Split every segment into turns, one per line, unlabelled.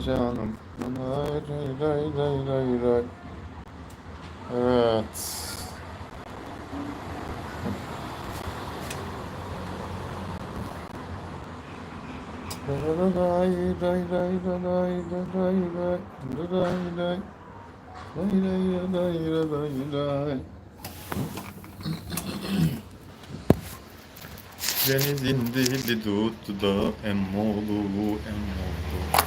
canım. Ray ray ray ray ray ray. Evet. Denizin dili tuttu da em oldu, em oldu.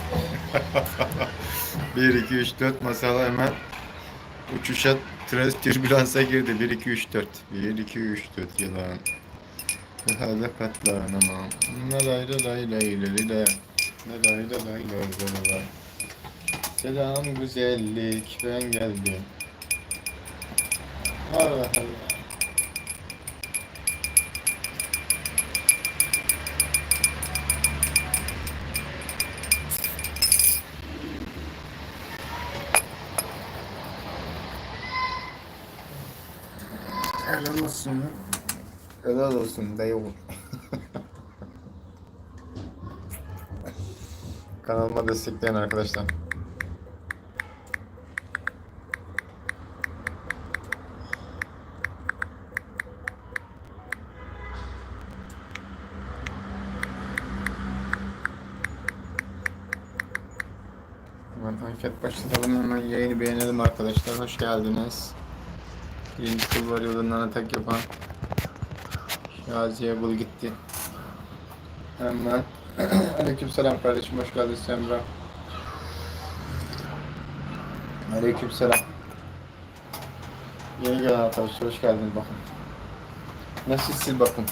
1, 2, 3, 4 masal hemen uçuşa türbülansa girdi. 1, 2, 3, 4. 1, 2, 3, 4 yılan. Hadi katlanamam. La lay la lay lay lay lay. La lay la lay lay lay lay. Selam güzellik ben geldim. Allah Allah. Helal olsun. Helal olsun dayı oğul. Kanalıma destekleyin arkadaşlar. Hemen anket başlatalım hemen yayını beğenelim arkadaşlar. Hoş geldiniz. Birinci kulvar yolundan atak yapan Şaziye bul gitti. Hemen Aleykümselam kardeşim hoş geldin Semra. Aleykümselam. Yeni gelen arkadaşlar hoş geldiniz bakın. Nasılsınız bakın.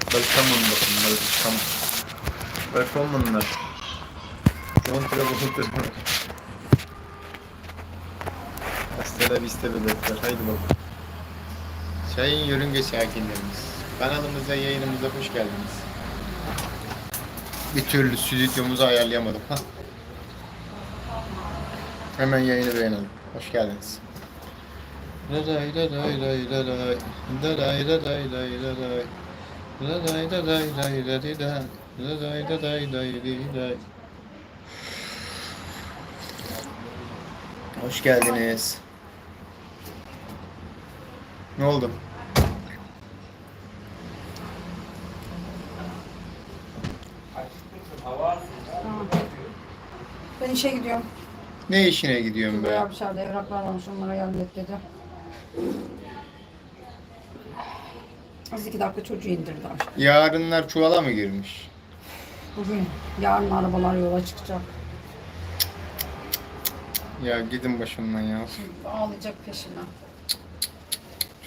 Welcome bakın. Welcome. Welcome bunlar. Kontra bulundur. kadar istemediler. Haydi bakalım. Sayın yörünge sakinlerimiz. Kanalımıza, yayınımıza hoş geldiniz. Bir türlü stüdyomuzu ayarlayamadım. Hah. Hemen yayını beğenelim. Hoş geldiniz. Laday laday Hoş geldiniz. Ne oldu?
Ben işe gidiyorum.
Ne işine gidiyorsun be?
Bayağı dışarıda evraklar varmış onlara yardım et dedi. Az iki dakika çocuğu indirdi aşağı.
Yarınlar çuvala mı girmiş?
Bugün, yarın arabalar yola çıkacak.
Ya gidin başımdan ya.
Ağlayacak peşine.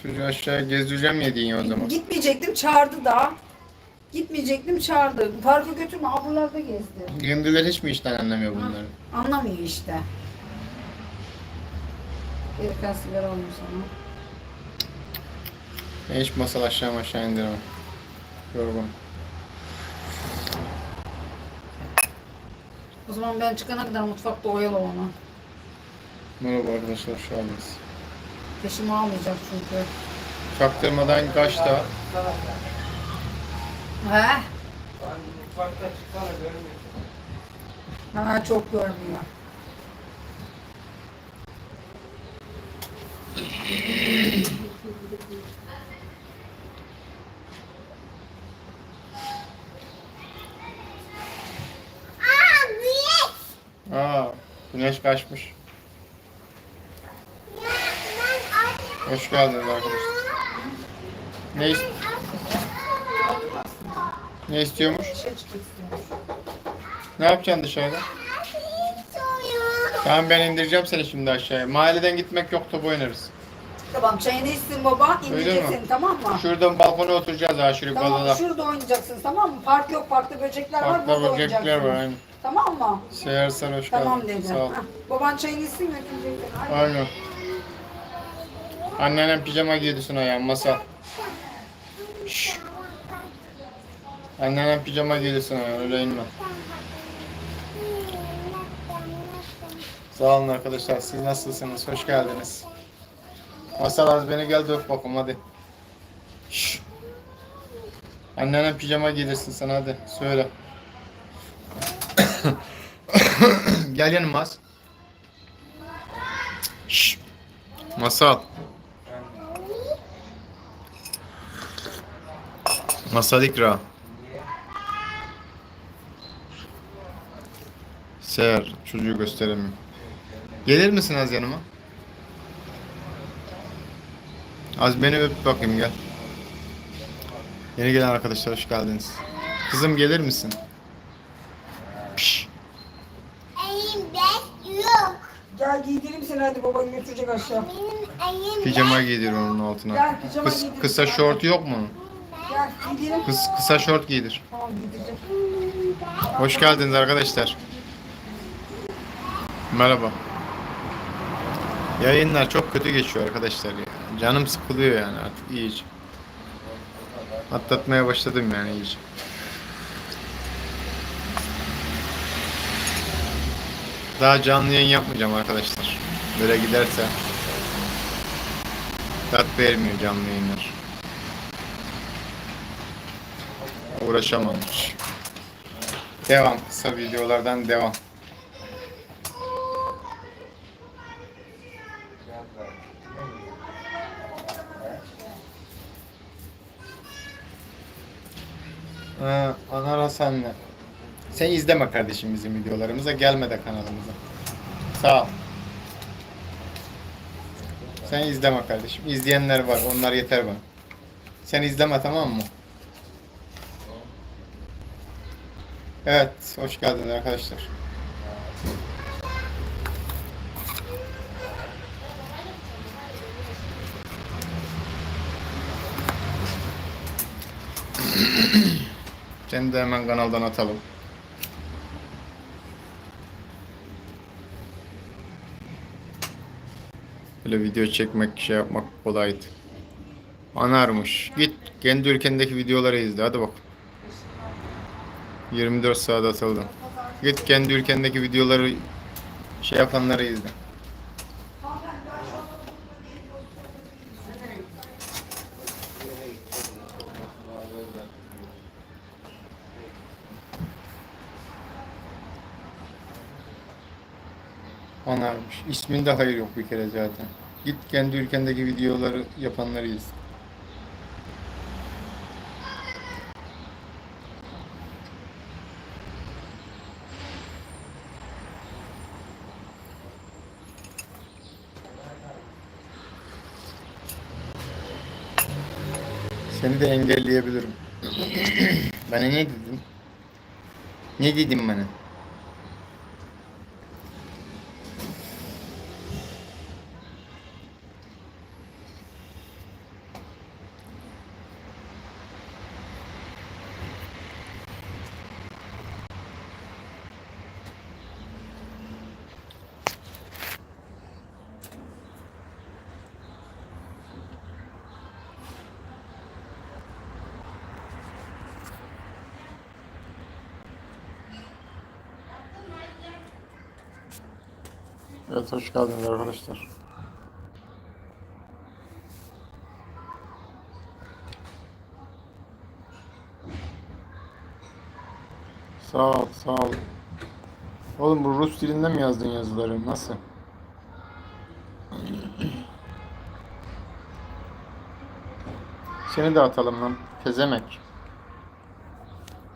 Çocuğu aşağı gezdireceğim yedin ya o zaman.
Gitmeyecektim çağırdı da. Gitmeyecektim çağırdı. Parka götürme avlularda gezdi.
Gündüzler hiç mi işten anlamıyor bunları?
Anlamıyor işte. Gereken sigara almış sana.
Ben hiç masal aşağı aşağı indiremem. Yorgun.
O zaman ben çıkana kadar mutfakta oyalı ona.
Merhaba arkadaşlar hoş geldiniz.
Peşimi almayacak çünkü.
Çaktırmadan kaçta?
He? Ha çok görmüyor.
Aa, güneş kaçmış. Hoş geldiniz arkadaşlar. Ne, ist ne istiyormuş? Ne yapacaksın dışarıda? Tamam ben indireceğim seni şimdi aşağıya. Mahalleden gitmek yok top oynarız.
Tamam çayını içsin baba, indireceksin tamam mı?
Şuradan balkona oturacağız ha şuraya
Tamam
balada.
şurada oynayacaksınız tamam mı? Park yok, parkta böcekler var,
Parkta
burada
böcekler var, aynen.
Tamam mı?
Seher sen hoş
Tamam
geldin.
dedi.
Sağ ol.
Baban çayını içsin götürecek.
Aynen. Annenem pijama giydisin ayağım masa. Şşş. Annenem pijama giydisin ayağım öyle inme. Sağ olun arkadaşlar siz nasılsınız? Hoş geldiniz. Masal az beni gel de öp bakalım hadi. Şşş. Annenem pijama giydirsin sana hadi söyle. Gel yanıma az. Masal. Masal ikra. Seher çocuğu gösteremiyor. Gelir misin az yanıma? Az beni öp bakayım gel. Yeni gelen arkadaşlar hoş geldiniz. Kızım gelir misin? Piş.
Elimde yok.
Gel giydireyim seni hadi baban götürecek aşağı.
Benim elimde
Pijama giydir onun altına.
Gel, pijama
Kıs-
giydir.
kısa şort yok mu?
Gel
Kıs kısa şort giydir. Hoş geldiniz arkadaşlar. Merhaba. Yayınlar çok kötü geçiyor arkadaşlar ya. Canım sıkılıyor yani artık iyice. Atlatmaya başladım yani iyice. Daha canlı yayın yapmayacağım arkadaşlar. Böyle giderse tat vermiyor canlı yayınlar. Uğraşamam hiç. Devam. Kısa videolardan devam. Ha, Anar Hasan'la. Sen izleme kardeşim bizim videolarımıza. Gelme de kanalımıza. Sağ ol. Sen izleme kardeşim. İzleyenler var. Onlar yeter bana. Sen izleme tamam mı? Evet. Hoş geldiniz arkadaşlar. Seni de hemen kanaldan atalım. Böyle video çekmek, şey yapmak kolaydı. Anarmış. Git kendi ülkendeki videoları izle. Hadi bak. 24 saat atıldı. Git kendi ülkendeki videoları şey yapanları izle. Anarmış. İsminde hayır yok bir kere zaten. Git kendi ülkendeki videoları yapanları izle. Seni de engelleyebilirim. bana ne dedin? Ne dedim bana? Evet hoş geldiniz arkadaşlar. Sağ ol, sağ ol. Oğlum bu Rus dilinden mi yazdın yazıları? Nasıl? Seni de atalım lan. Tezemek.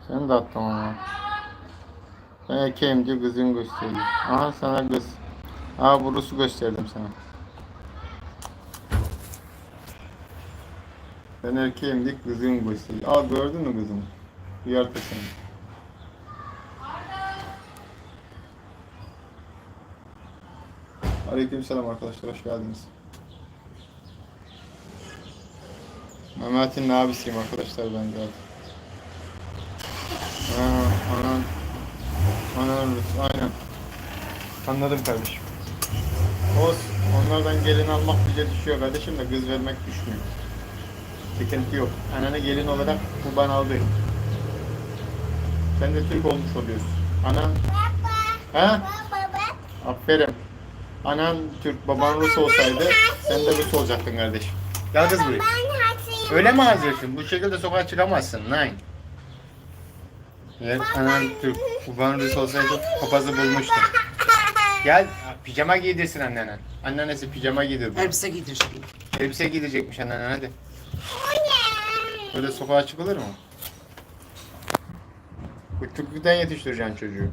Seni de attım ama. Ben erkeğim diye kızın gösteriyor. Aha sana kız. Aa bu Rus'u gösterdim sana. Ben erkeğim diye kızın gösteriyor. Aa gördün mü kızım? Uyardı seni. Aleykümselam arkadaşlar hoş geldiniz. Mehmet'in abisiyim arkadaşlar ben zaten. Aa, anan. Anan aynen. Anladım kardeşim. Olsun. Onlardan gelin almak bize düşüyor kardeşim de kız vermek düşmüyor. Sıkıntı yok. Ananı gelin olarak kurban aldı. Sen de Türk olmuş oluyorsun. Anan... Ha? Aferin. Anan Türk, baban Rus olsaydı sen de Rus olacaktın kardeşim. Gel kız buraya. Öyle mi hazırsın? Bu şekilde sokağa çıkamazsın. Nein. Eğer anan Türk, baban Rus olsaydı papazı bulmuştu. Gel pijama giydirsin annene. Annenesi pijama giydir.
Elbise giydir.
Elbise giydirecekmiş annen hadi. Böyle sokağa çıkılır mı? Küçüklükten yetiştireceksin çocuğu.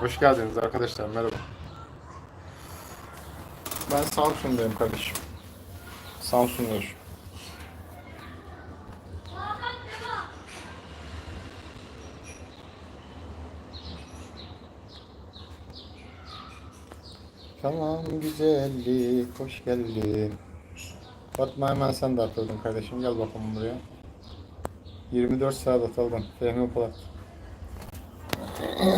Hoş geldiniz arkadaşlar merhaba. Ben Samsun'dayım kardeşim. Samsun'da yaşıyorum. Tamam güzellik, hoş geldin. Fatma hemen sen de atıldın kardeşim. Gel bakalım buraya. 24 saat atıldın. Fehmi Polat.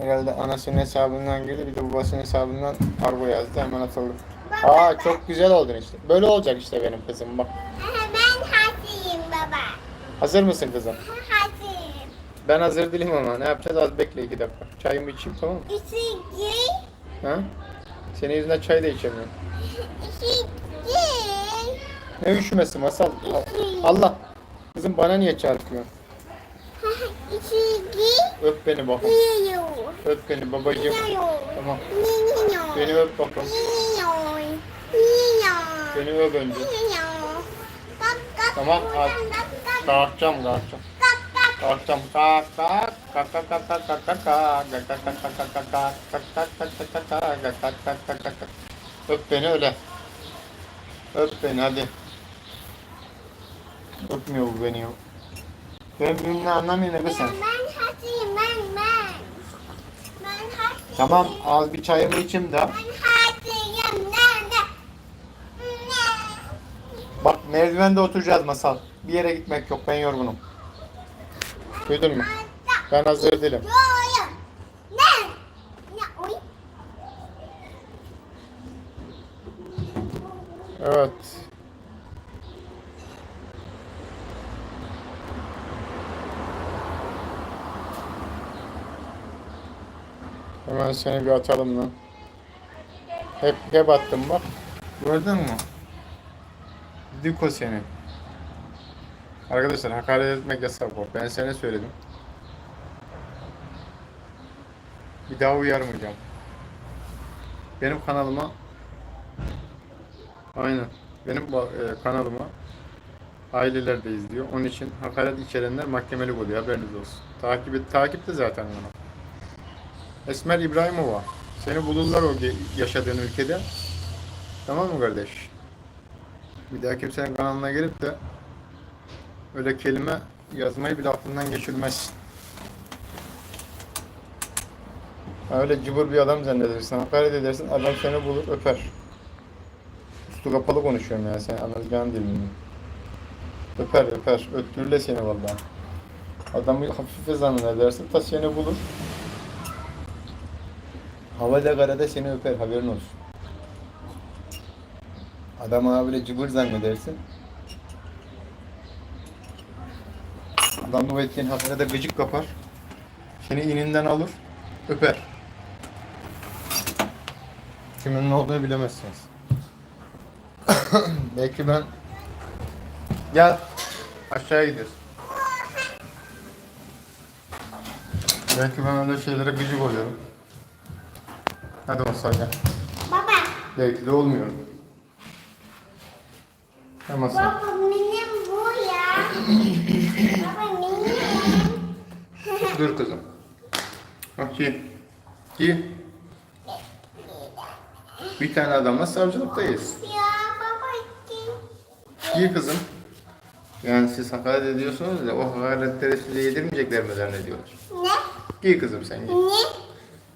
Herhalde anasının hesabından girdi. Bir de babasının hesabından argo yazdı. Hemen atıldı. Aa çok güzel oldun işte. Böyle olacak işte benim kızım bak.
Ben hazırım baba.
Hazır mısın kızım?
Hazırım.
Ben hazır değilim ama ne yapacağız? Az bekle iki dakika. Çayımı içeyim tamam mı?
İkinci.
Ha? Senin yüzünden çay da içemiyorum. Ne üşümesi masal? Allah. Kızım bana niye çarpıyorsun? Öp beni.
Yiyor.
Öp beni babacığım. Tamam. Beni öp bakalım. Beni öp önce. Tamam,
buradan
al.
Kalk, kalk. Kalk kalk.
Kalk kalk. Kalk kalk kalk kalk kalk kalk kalk. Kalk kalk kalk kalk kalk kalk kalk. Kalk kalk. Öp beni öyle. Öp beni hadi. Öpmüyor bu beni yok. Ben benimle anlamıyor ne be sen?
Ben hazırım ben ben. Ben hazırım.
Tamam az bir çayımı içeyim de.
Ben hazırım nerede? Ne?
Bak merdivende oturacağız masal. Bir yere gitmek yok ben yorgunum. Duydun mu? Ben hazır değilim. Evet. Hemen seni bir atalım lan. Hep hep attım bak. Gördün mü? Diko seni. Arkadaşlar hakaret etmek yasak bu. Ben sana söyledim. Bir daha uyarmayacağım. Benim kanalıma Aynen. Benim e, kanalıma aileler de izliyor. Onun için hakaret içerenler mahkemelik oluyor. Haberiniz olsun. Takip et, takipte zaten bana. Esmer İbrahimova. Seni bulurlar o yaşadığın ülkede. Tamam mı kardeş? Bir daha kimsenin kanalına gelip de öyle kelime yazmayı bile aklından geçirmez. Öyle cıbır bir adam zannedersin. Hakaret edersin. Adam seni bulur öper. Üstü kapalı konuşuyorum ya sen anlayacağın dilini. Öper öper. Öttürürle seni vallahi. Adamı hafife zannedersin ta seni bulur. Havada karada seni öper haberin olsun. Adamı abi böyle cıbır zannedersin. Adam bu hakkında da gıcık kapar. Seni ininden alır, öper. Kimin ne olduğunu bilemezsiniz. Belki ben... Gel. Aşağıya gidiyoruz. Belki ben öyle şeylere gıcık oluyorum. Hadi masal gel.
Baba.
Belki de olmuyorum. Masal.
Baba benim bu ya. Baba.
Dur kızım. Bak giy. Giy. Bir tane adamla savcılıktayız.
Ya baba kim?
Giy kızım. Yani siz hakaret ediyorsunuz da o hakaretleri size yedirmeyecekler mi zannediyorlar?
Ne?
Giy kızım sen giy.
Ne?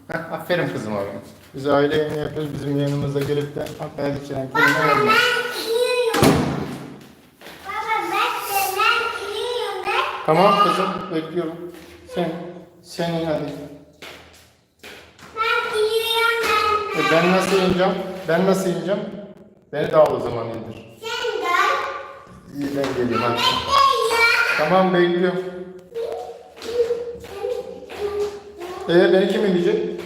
Heh, aferin kızım abi. Biz aile yemeği yapıyoruz. Bizim yanımıza gelip de hakaret içeren kelime
Baba ben yiyorum. Baba ben de ben yiyorum ben.
Tamam kızım bekliyorum. Sen, senin hadi.
Ben yiyorum ben.
E ben nasıl ineceğim? Ben nasıl ineceğim? Beni de al o zaman indir.
Sen gel.
İyi ben geleyim hadi. Tamam bekliyorum. Ee beni kim inecek?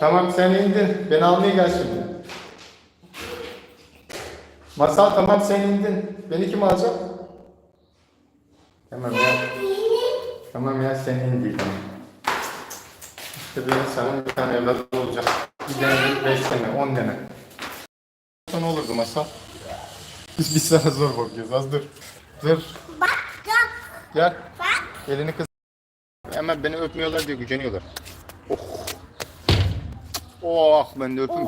Tamam sen indin. Beni almaya gel şimdi. Masal tamam sen indin. Beni kim alacak? Tamam ya. Tamam ya sen indin. İşte benim sana bir tane evlat olacak. Bir tane, beş sene, on tane. Sonra olurdu masal. Biz, biz sana zor bakıyoruz. Az dur. Dur.
Bak bak
Gel.
bak.
Elini kız. Hemen beni öpmüyorlar diye güceniyorlar. Oh. Oh ben de öpüm.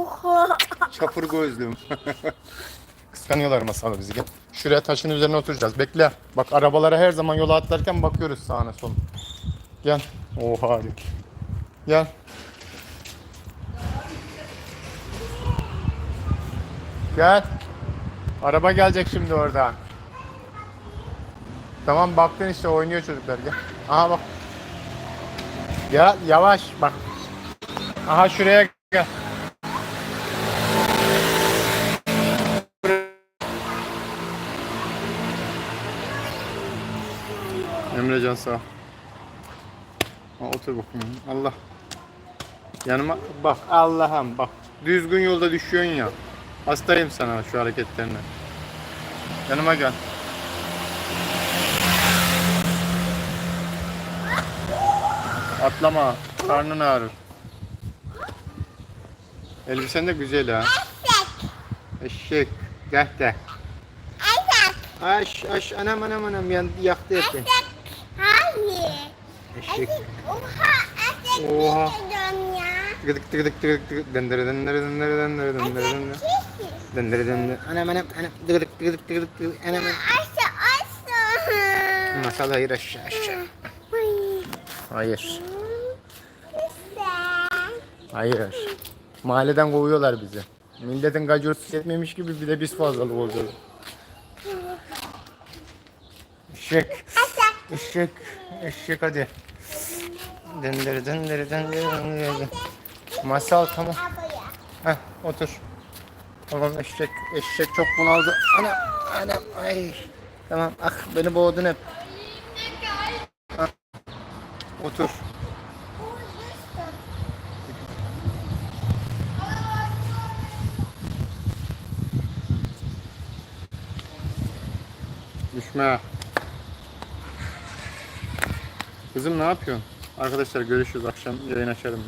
Çapır gözlüm. Kıskanıyorlar masalı bizi. Gel. Şuraya taşın üzerine oturacağız. Bekle. Bak arabalara her zaman yola atlarken bakıyoruz sağına sola. Gel. Oha. Gel. Gel. Araba gelecek şimdi orada. Tamam baktın işte oynuyor çocuklar gel. Aha bak. Ya yavaş bak. Aha şuraya gel. Emrecan sağ ol. Ha, otur bakayım. Allah. Yanıma bak Allah'ım bak. Düzgün yolda düşüyorsun ya. Hastayım sana şu hareketlerine. Yanıma gel. Atlama. Karnın ağrır. Elbisen de güzel ha. Eşek. Gel.
Ayak.
Aş aş anam anam anam yan, yaktı etti. Eşek.
Oha.
Tıkıdık tıkıdık tıkıdık tıkıdık. Dendere dendere dendere dendere dendere dendere. Dendere dendere. Anam anam anam. Tıkıdık tıkıdık tıkıdık tıkıdık. Anam.
Aşağı aşağı.
Masal hayır aşağı aşağı.
Ay.
Hayır. Hayır. Mahalleden kovuyorlar bizi. Milletin gacırtısı yetmemiş gibi bir de biz fazlalık oluyoruz. Eşek. Eşek. Eşek hadi. Dendere dendere dendere dendere. Masal tamam. Heh otur. Tamam eşek. Eşek çok bunaldı. Anam. Anam. Ay. Tamam. Ah beni boğdun hep. Ah. Otur. Düşme. Kızım ne yapıyorsun? Arkadaşlar görüşürüz akşam yayın açarım.